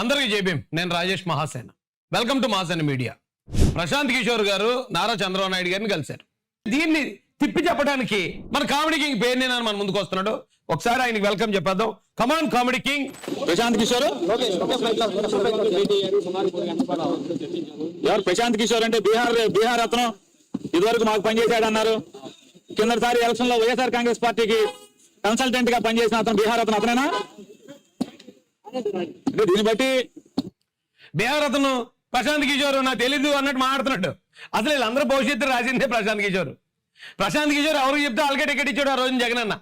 అందరికీ జైభీం నేను Rajesh Mahasena. Welcome to Mahasena media Prashant Kishore garu Nara Chandrababu Naidu గారిని కలిశారు. దీన్ని తిప్పి చెప్పడానికి మన కామెడీ కింగ్ పేరు నేను మన ముందుకు వస్తున్నాడు. ఒకసారి ఆయనకి వెల్కమ్ చెప్పేద్దాం. Come on comedy king. Prashant Kishor? ఎవరు ప్రశాంత్ కిషోర్ అంటే బీహార్ బీహార్ రత్నం? ఇదివరకు మాకు పనిచేశాడు అన్నారు. కిందసారి ఎలక్షన్లో వైఎస్ఆర్ కాంగ్రెస్ పార్టీకి కన్సల్టెంట్గా పనిచేసిన అతను బీహార్ అతను అతనేనా? దీన్ని బట్టి బీహార్ ప్రశాంత్ కిషోర్ నాకు తెలీదు అన్నట్టు మాట్లాడుతున్నాడు. అసలు వీళ్ళందరూ భవిష్యత్తు రాసిందే ప్రశాంత్ కిషోర్. ప్రశాంత్ కిషోర్ ఎవరు చెప్తే వాళ్ళకే టికెట్ ఇచ్చాడు ఆ రోజున జగన్ అన్న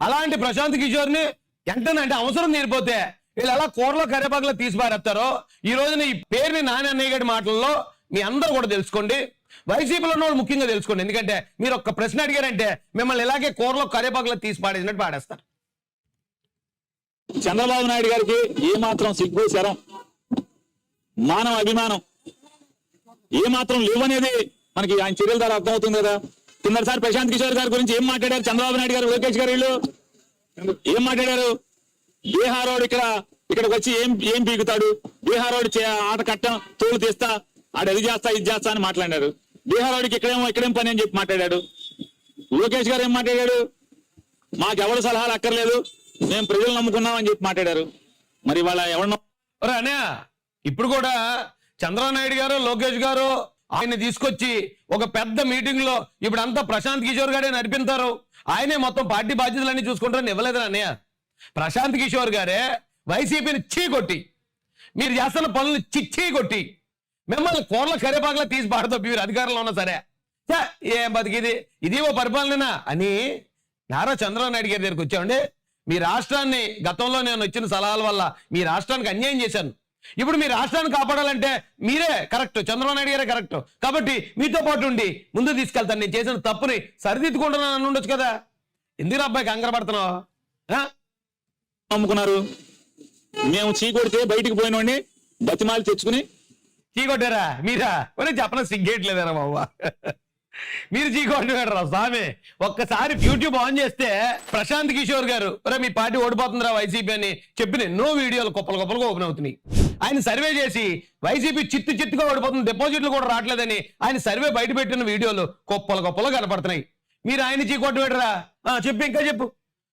అలాంటి ప్రశాంత్ కిషోర్ని ఎంతనంటే అవసరం తీరిపోతే వీళ్ళు ఎలా కూరలో కరేపాకులో తీసి పారేస్తారో ఈ రోజున ఈ పేరుని నాని అన్నయ్య గారి మాటల్లో మీ అందరూ కూడా తెలుసుకోండి. వైసీపీలో ఉన్న వాళ్ళు ముఖ్యంగా తెలుసుకోండి. ఎందుకంటే మీరు ఒక్క ప్రశ్న అడిగారంటే మిమ్మల్ని ఇలాగే కూరలో కరేపాకులో తీసి పాడేసినట్టు పాడేస్తారు చంద్రబాబు నాయుడు గారికి ఏ మాత్రం సిగ్గు శరం మానవ అభిమానం ఏ మాత్రం లేవనేది మనకి ఆయన చర్యల ద్వారా అర్థమవుతుంది కదా. కిందసారి ప్రశాంత్ కిషోర్ గారి గురించి ఏం మాట్లాడారు? చంద్రబాబు నాయుడు గారు లోకేష్ గారు వీళ్ళు? ఏం మాట్లాడారు? బీహార్ వాడు ఇక్కడ ఇక్కడికి వచ్చి ఏం ఏం పీకుతాడు? బీహార్ వాడు చే- ఆట కట్టం తోలు తీస్తా ఆడ అది చేస్తా ఇది చేస్తా అని మాట్లాడారు బీహార్ ఇక్కడేమో ఇక్కడేం పని అని చెప్పి మాట్లాడాడు. లోకేష్ గారు ఏం మాట్లాడాడు? మాకెవరు సలహాలు అక్కర్లేదు. మేము ప్రజలు నమ్ముకున్నామని చెప్పి మాట్లాడారు. మరి వాళ్ళ ఎవరు అనే ఇప్పుడు కూడా చంద్రనాయుడు నాయుడు గారు లోకేష్ గారు ఆయన తీసుకొచ్చి ఒక పెద్ద మీటింగ్లో ఇప్పుడు అంతా ప్రశాంత్ కిషోర్ గారే నడిపిస్తారు ఆయనే మొత్తం పార్టీ బాధ్యతలన్నీ చూసుకుంటారని ఇవ్వలేదు అన్నయ్య. ప్రశాంత్ కిషోర్ గారే వైసీపీని చీ కొట్టి మీరు చేస్తున్న పనులు చిచ్చీ కొట్టి మిమ్మల్ని కోర్ల కరేపాకలా తీసి పాడతా మీరు అధికారంలో ఉన్నా సరే. ఛ, ఏం బతికిది? ఇది ఓ పరిపాలన అని నారా చంద్రబాబు నాయుడు గారి దగ్గరికి వచ్చామండి. మీ రాష్ట్రాన్ని గతంలో నేను వచ్చిన సలహాల వల్ల మీ రాష్ట్రానికి అన్యాయం చేశాను. ఇప్పుడు మీ రాష్ట్రాన్ని కాపాడాలంటే మీరే కరెక్ట్ చంద్రబాబు నాయుడు గారే కరెక్ట్. కాబట్టి మీతో పాటు ఉండి ముందు తీసుకెళ్తాను. నేను చేసిన తప్పుని సరిదిద్దుకుంటున్నాను అని ఉండొచ్చు కదా. ఎందుకు అబ్బాయి కంగారు పడుతున్నావు? ఆ? నమ్ముకున్నారు మేము చీ కొడితే బయటికి పోయినోడిని బతిమాలి తెచ్చుకుని చీ కొట్టారా? మీరా? ఒరే చెప్పన? సిగ్గేయట్లేదరా బాబు? మీరు చీ స్వామి. ఒక్కసారి యూట్యూబ్ ఆన్ చేస్తే ప్రశాంత్ కిషోర్ గారు మీ పార్టీ ఓడిపోతుందిరా వైసీపీ అని చెప్పిన ఎన్నో వీడియోలు కుప్పలు గొప్పలుగా ఓపెన్ అవుతున్నాయి. ఆయన సర్వే చేసి వైసీపీ చిత్తు చిత్తుగా ఓడిపోతుంది డిపాజిట్లు కూడా రావట్లేదని ఆయన సర్వే బయట పెట్టిన వీడియోలు గొప్పలు కుప్పలు కనపడుతున్నాయి. మీరు ఆయన చీ కొట్టబెట్టరా చెప్పు ఇంకా చెప్పు.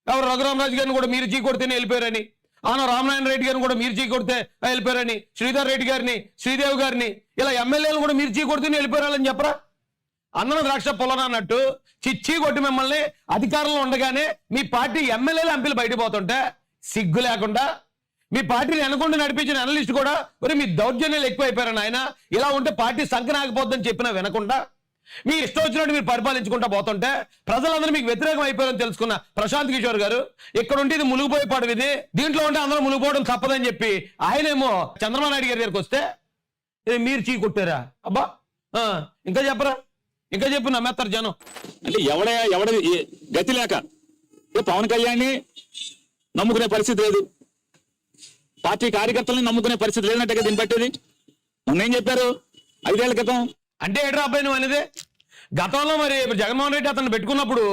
ఎవరు రఘురామరాజు గారిని కూడా మీరు చీ కొడితేనే వెళ్ళిపోయారని ఆన రామనారాయణ రెడ్డి గారిని కూడా మీరు చీ కొడితే వెళ్ళిపోయారని శ్రీధర్ రెడ్డి గారిని శ్రీదేవి గారిని ఇలా ఎమ్మెల్యేలు కూడా మీరు చీ కొడితేనే వెళ్ళిపోయారని చెప్పరా? అన్నం ద్రాక్ష పొలన అన్నట్టు చిచ్చి కొట్టి మిమ్మల్ని అధికారంలో ఉండగానే మీ పార్టీ ఎమ్మెల్యేలు ఎంపీలు బయటపోతుంటే సిగ్గు లేకుండా మీ పార్టీని వెనకుండా నడిపించిన అనలిస్ట్ కూడా మరి మీ దౌర్జన్యాలు ఎక్కువైపోయారని ఆయన ఇలా ఉంటే పార్టీ సంకనాకపోద్దని చెప్పినా వినకుండా మీ ఇష్టం వచ్చినట్టు మీరు పరిపాలించుకుంటా పోతుంటే ప్రజలందరూ మీకు వ్యతిరేకం అయిపోయారని తెలుసుకున్న ప్రశాంత్ కిషోర్ గారు ఇక్కడ ఉంటే ఇది మునిగిపోయే పాడు ఇది దీంట్లో ఉంటే అందరూ మునిగిపోవడం తప్పదని చెప్పి ఆయనేమో చంద్రబాబు నాయుడు గారి దగ్గరికి వస్తే మీరు చీ కొట్టారా? అబ్బా ఇంకా చెప్పరా? ఇంకా చెప్పు నమ్మేస్తారు జనం. అంటే ఎవడ ఎవడ గతి లేక. పవన్ కళ్యాణ్ని నమ్ముకునే పరిస్థితి లేదు. పార్టీ కార్యకర్తల్ని నమ్ముకునే పరిస్థితి లేదంటే కదా దీన్ని బట్టేది మొన్న ఏం చెప్పారు? ఐదేళ్ళ క్రితం. అంటే ఏట్రా అబ్బాయి నువ్వు అనేది? గతంలో మరి ఇప్పుడు జగన్మోహన్ రెడ్డి అతను పెట్టుకున్నప్పుడు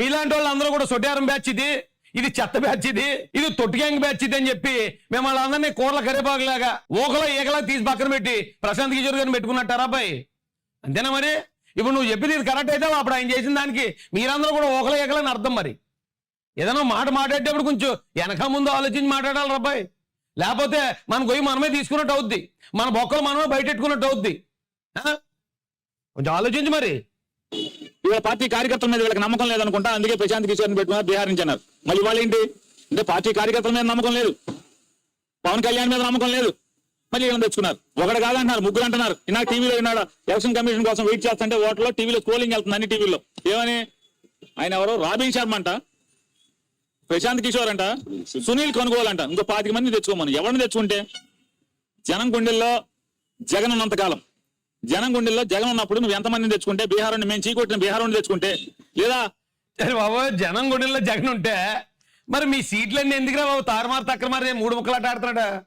మీలాంటి వాళ్ళు అందరూ కూడా సొట్యారం బ్యాచ్ ఇది ఇది చెత్త బ్యాచ్ ఇది ఇది తొట్టి గ్యాంగ్ బ్యాచ్ ఇది అని చెప్పి మిమ్మల్ని అందరినీ కూరల కరేపాకులాగా ఊకలో ఈకలా తీసి పక్కన పెట్టి ప్రశాంత్ కిషోర్ గారిని పెట్టుకున్నట్టారా అబ్బాయి? అంతేనా మరి? ఇప్పుడు నువ్వు చెప్పింది ఇది కరెక్ట్ అయితే అప్పుడు ఆయన చేసిన దానికి మీరందరూ కూడా ఊకల ఈకలని అర్థం మరి. ఏదైనా మాట మాట్లాడేటప్పుడు కొంచెం వెనక ముందు ఆలోచించి మాట్లాడాలి రబ్బాయి లేకపోతే మన గొయ్యి మనమే తీసుకున్నట్టు అవుద్ది. మన బొక్కలు మనమే బయటెట్టుకున్నట్టు అవుద్ది. కొంచెం ఆలోచించి మరి. ఇవాళ పార్టీ కార్యకర్తల మీద వీళ్ళకి నమ్మకం లేదనుకుంటా అందుకే ప్రశాంత్ కిషోర్ని పెట్టుకున్నారు బీహార్ నుంచి అన్నారు మళ్ళీ వాళ్ళు ఏంటి? అంటే పార్టీ కార్యకర్తల మీద నమ్మకం లేదు. పవన్ కళ్యాణ్ మీద నమ్మకం లేదు. మళ్ళీ వీళ్ళని తెచ్చుకున్నారు? ఒకటి కాదంటున్నారు ముగ్గురు అంటున్నారు. ఇన్నా టీవీలో విన్నాడు ఎలక్షన్ కమిషన్ కోసం వెయిట్ చేస్తుంటే ఓట్లో టీవీలో స్కోలింగ్ వెళ్తుంది అన్ని టీవీలో ఏమని? ఆయన ఎవరు? రాబిన్ శర్మ అంట. ప్రశాంత్ కిషోర్ అంట. సునీల్ కొనుగోలు అంట. ఇంకో పాతిక మంది తెచ్చుకోమని. ఎవరిని తెచ్చుకుంటే? జనం గుండెల్లో జగన్ ఉన్నంత కాలం. జనం గుండెల్లో జగన్ ఉన్నప్పుడు నువ్వు ఎంతమందిని తెచ్చుకుంటే? బీహార్ నుండి మేము చీకొట్టిన బీహార్ నుండి తెచ్చుకుంటే. లేదా? బాబు జనం గుండెల్లో జగన్ ఉంటే మరి మీ సీట్లన్నీ ఎందుకురా బాబు? తారుమారు తక్కరమారు మూడు ముక్కలాట ఆడుతున్నాడా?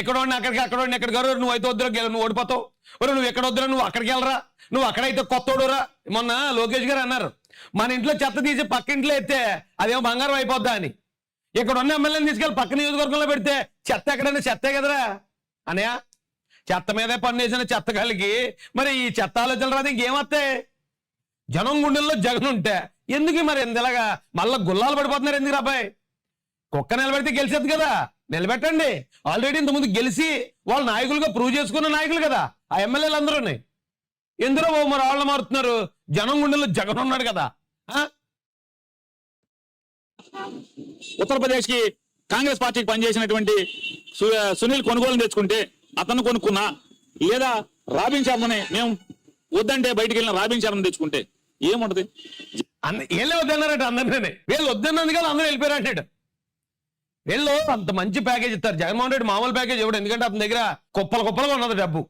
ఇక్కడ ఉండి అక్కడికి అక్కడ ఉండి ఎక్కడికి? గారు నువ్వు అయితే వద్దురా గెలు నువ్వు ఓడిపోతావు. ఒరే నువ్వు ఎక్కడ వద్దురా నువ్వు అక్కడికి వెళ్ళరా? నువ్వు అక్కడైతే కొత్తోడురా? మొన్న లోకేష్ గారు అన్నారు మన ఇంట్లో చెత్త తీసి పక్క ఇంట్లో ఎత్తే అదేమో బంగారం అయిపోద్దా అని. ఇక్కడ ఉన్న ఎమ్మెల్యేని తీసుకెళ్ళి పక్క నియోజకవర్గంలో పెడితే చెత్త ఎక్కడైనా చెత్తే కదరా? అనయా చెత్త మీదే పన్ను వేసిన చెత్త కలిగి మరి ఈ చెత్త ఆలోచనలు రాదు ఇంకేమొస్తాయి జనం గుండెల్లో జగన్ ఉంటే ఎందుకు మరి ఇంతలాగా మళ్ళా గుల్లాలు పడిపోతున్నారు ఎందుకు అబ్బాయి కుక్క నిలబెడితే గెలిచేది కదా. నిలబెట్టండి. ఆల్రెడీ ఇంతకుముందు గెలిచి వాళ్ళ నాయకులుగా ప్రూవ్ చేసుకున్న నాయకులు కదా. ఆ ఎమ్మెల్యేలు అందరూని ఎందులో ఓ మరి వాళ్ళు మారుతున్నారు? జనం గుండెల్లో జగన్ ఉన్నాడు కదా? ఉత్తరప్రదేశ్కి కాంగ్రెస్ పార్టీకి పనిచేసినటువంటి సునీల్ కొనుగోలు తెచ్చుకుంటే అతను కొనుక్కున్నా లేదా రాబిన్ శర్మని మేము వద్దంటే బయటికి వెళ్ళిన రాబిన్ శర్మని తెచ్చుకుంటే ఏముంటది? అన్న వీళ్ళే వద్దన్నారట అందరినీ. వీళ్ళు వద్దన్నది కదా అందరూ వెళ్ళిపోయారు అంటాడు వీళ్ళు అంత మంచి ప్యాకేజ్ ఇస్తారు. జగన్మోహన్ రెడ్డి మామూలు ప్యాకేజ్ ఇవ్వడు. ఎందుకంటే అతని దగ్గర కుప్పలు కుప్పలుగా ఉన్నది డబ్బు.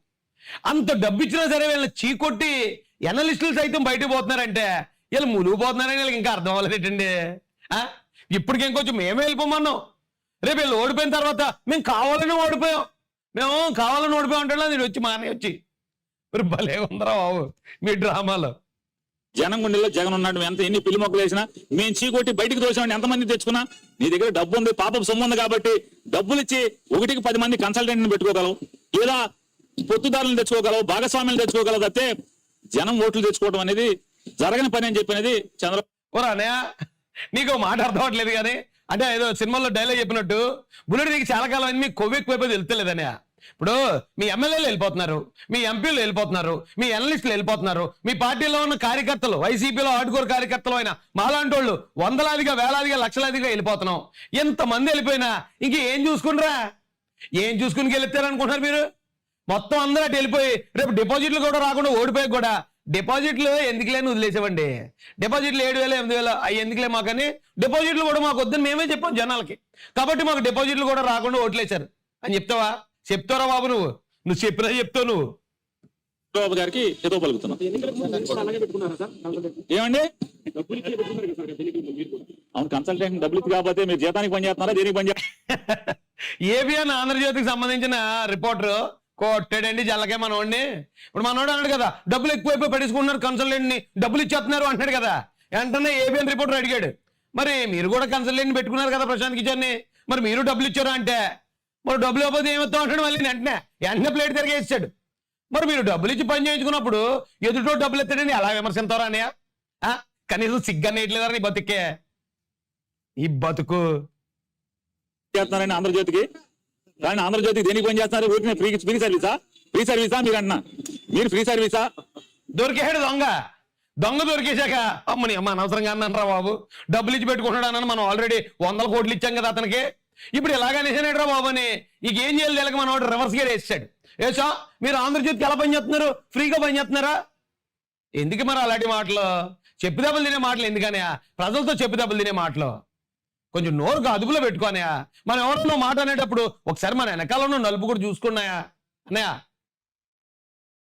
అంత డబ్బు ఇచ్చినా సరే వీళ్ళని చీకొట్టి ఎనలిస్టులు సైతం బయటకు పోతున్నారంటే వీళ్ళు ములుగు పోతున్నారని వీళ్ళకి ఇంకా అర్థం అవ్వలేటండి ఇప్పటికి ఇంకొంచెం మేమే వెళ్ళిపోమన్నాం. రేపు వీళ్ళు ఓడిపోయిన తర్వాత మేము కావాలని ఓడిపోయాం. మేము కావాలని ఓడిపోయాం అంటే నేను వచ్చి మానే వచ్చి. మీరు భలే ఉందరా బాబు మీ డ్రామాలో. జనంగుండెలో జగన్ ఉన్నాడు ఎంత ఎన్ని పిల్లి మొక్కలు వేసినా మేము చీకొట్టి బయటికి తోసామని ఎంతమంది తెచ్చుకున్నా నీ దగ్గర డబ్బు ఉంది పాపం సొమ్ము ఉంది కాబట్టి డబ్బులు ఇచ్చి ఒకటికి పది మంది కన్సల్టెంట్ పెట్టుకోగలవు లేదా పొత్తుదారులను తెచ్చుకోగలవు భాగస్వామ్యం తెచ్చుకోగలవు తప్పితే జనం ఓట్లు తెచ్చుకోవడం అనేది జరగని పని అని చెప్పినది చంద్ర నీకు మాట అర్థం అవ్వట్లేదు కానీ అంటే ఏదో సినిమాలో డైలాగ్ చెప్పినట్టు బుల్లెట్ నీకు చాలా కాలం అన్ని మీకు కొవ్వు ఎక్కువైపోయి ఇప్పుడు మీ ఎమ్మెల్యేలు వెళ్ళిపోతున్నారు మీ ఎంపీలు వెళ్ళిపోతున్నారు మీ ఎనలిస్టులు వెళ్ళిపోతున్నారు మీ పార్టీలో ఉన్న కార్యకర్తలు వైసీపీలో ఆడుకోరు కార్యకర్తలు అయినా మాలాంటి వాళ్ళు వందలాదిగా వేలాదిగా లక్షలాదిగా వెళ్ళిపోతున్నాం. ఎంతమంది వెళ్ళిపోయినా ఇంక ఏం చూసుకుంటారా? ఏం చూసుకుని అనుకుంటున్నారు మీరు? మొత్తం అందరూ అటు వెళ్ళిపోయి రేపు డిపాజిట్లు కూడా రాకుండా ఓడిపోయి కూడా డిపాజిట్లు ఎందుకులే అని డిపాజిట్లు ఏడు వేలు ఎనిమిది వేలు అవి ఎందుకులే మాకని? డిపాజిట్లు కూడా మాకు వద్దని మేమే చెప్పాం జనాలకి. కాబట్టి మాకు డిపాజిట్లు కూడా రాకుండా ఓట్లేశారు. అని చెప్తావా? చెప్తారా బాబు నువ్వు? నువ్వు చెప్పినా చెప్తావు నువ్వు. చంద్రబాబు గారికి ఏదో పలుకుతున్నాం. ఏమండి? అవును కన్సల్టెంట్ డబ్బులు కాకపోతే మీరు జీతానికి పని చేస్తున్నారా? దేనికి పని ఏబిఎన్ ఆంధ్రజ్యోతికి సంబంధించిన రిపోర్టర్ కొట్టాడండి జల్లకే మనోడిని. ఇప్పుడు మనోడు అన్నాడు కదా డబ్బులు ఎక్కువైపోయి పడేసుకుంటున్నారు కన్సల్టెంట్ని డబ్బులు ఇచ్చేస్తున్నారు అంటున్నాడు కదా. వెంటనే ఏబిఎన్ రిపోర్టర్ అడిగాడు మరి మీరు కూడా కన్సల్టెంట్ పెట్టుకున్నారు కదా ప్రశాంత్ కిషోర్ని మరి మీరు డబ్బులు ఇచ్చారా? అంటే మరి డబ్బులు ఇవ్వకపోతే ఏమవుతాం అంటాడు మళ్ళీ వెంటనే. వెంటనే ప్లేట్ తిరిగేసాడు మరి మీరు డబ్బులు ఇచ్చి పని చేయించుకున్నప్పుడు ఎదుటో డబ్బులు ఎత్తాడని ఎలా విమర్శింతారా అన్నయ్య? ఆ? కనీసం సిగ్గనేయట్లేదా నీ బతుకే ఈ బతుకు. చేస్తున్నారని ఆంధ్రజ్యోతికి కానీ ఆంధ్రజ్యోతికి దేనికి పని చేస్తున్నారు? ఊరికి ఫ్రీ ఫ్రీ సర్వీసా? ఫ్రీ సర్వీసా మీరు అన్నా? మీరు ఫ్రీ సర్వీసా? దొరికాడు దొంగ. దొంగ దొరికేశాక అమ్మని అమ్మ అనవసరంగా అన్నాను బాబు. డబ్బులు ఇచ్చి పెట్టుకుంటాడు అన్నాను మనం ఆల్రెడీ వందల కోట్లు ఇచ్చాం కదా అతనికి. ఇప్పుడు ఇలాగనేసాడు రా బాబు అని ఇక ఏం చేయాలి తెలియక మన రివర్స్ గేర్ వేసాడు ఏసా మీరు ఆంధ్రజ్యోతికి ఎలా పని చేస్తున్నారు? ఫ్రీగా పని చేస్తున్నారా? ఎందుకు మరి అలాంటి మాటలు? చెప్పి దెబ్బలు తినే మాటలు ఎందుకనే ప్రజలతో చెప్పి దెబ్బలు తినే మాటలు. కొంచెం నోరుకు అదుపులో పెట్టుకోనయా మనం ఎవరిలో మాట అనేటప్పుడు ఒకసారి మన వెనకాల ఉన్న నలుపు కూడా చూసుకున్నాయా? అన్నయా